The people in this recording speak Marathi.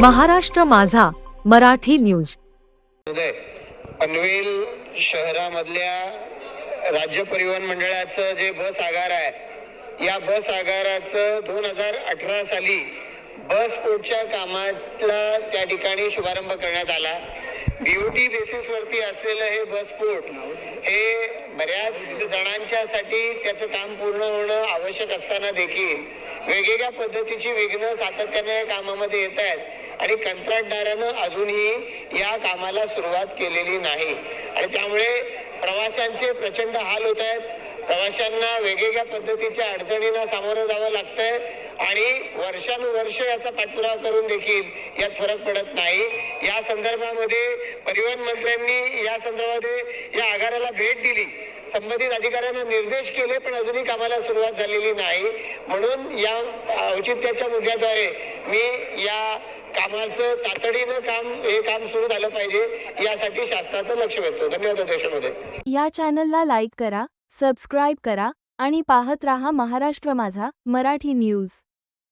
महाराष्ट्र माझा मराठी न्यूज. पनवेल शहरामधल्या राज्य परिवहन मंडळाचं जे बस आगार आहे या बस आगाराचं दोन हजार अठरा साली बस पोर्टच्या कामातला त्या ठिकाणी शुभारंभ करण्यात आला. बीओटी बेसिस वरती असलेलं हे बस पोर्ट हे बऱ्याच जणांच्यासाठी त्याचं काम पूर्ण होणं आवश्यक असताना देखील वेगवेगळ्या पद्धतीची विघ्न सातत्याने या कामामध्ये येत आहेत. आणि कंत्राटदारानं अजूनही या कामाला सुरुवात केलेली नाही. आणि त्यामुळे प्रवाशांचे प्रचंड हाल होत आहेत. प्रवाशांना वेगवेगळ्या पद्धतीच्या अडचणींना सामोरं जावं लागतंय आणि वर्षानुवर्ष याचा पाठपुरावा करून देखील यात फरक पडत नाही. या संदर्भामध्ये परिवहन मंत्र्यांनी या संदर्भामध्ये या आगाराला भेट दिली. संबंधित अधिकाऱ्यांना निर्देश केले पण अजूनही कामाला सुरुवात झालेली नाही. म्हणून या औचित्याच्या मुद्द्याद्वारे मी या कामाचं तातडीनं काम हे काम सुरू झालं पाहिजे यासाठी शासनाचं लक्ष वेधतो. धन्यवाद देशामध्ये या चॅनलला लाईक करा. सबस्क्राईब करा आणि पाहत रहा महाराष्ट्र माझा मराठी न्यूज.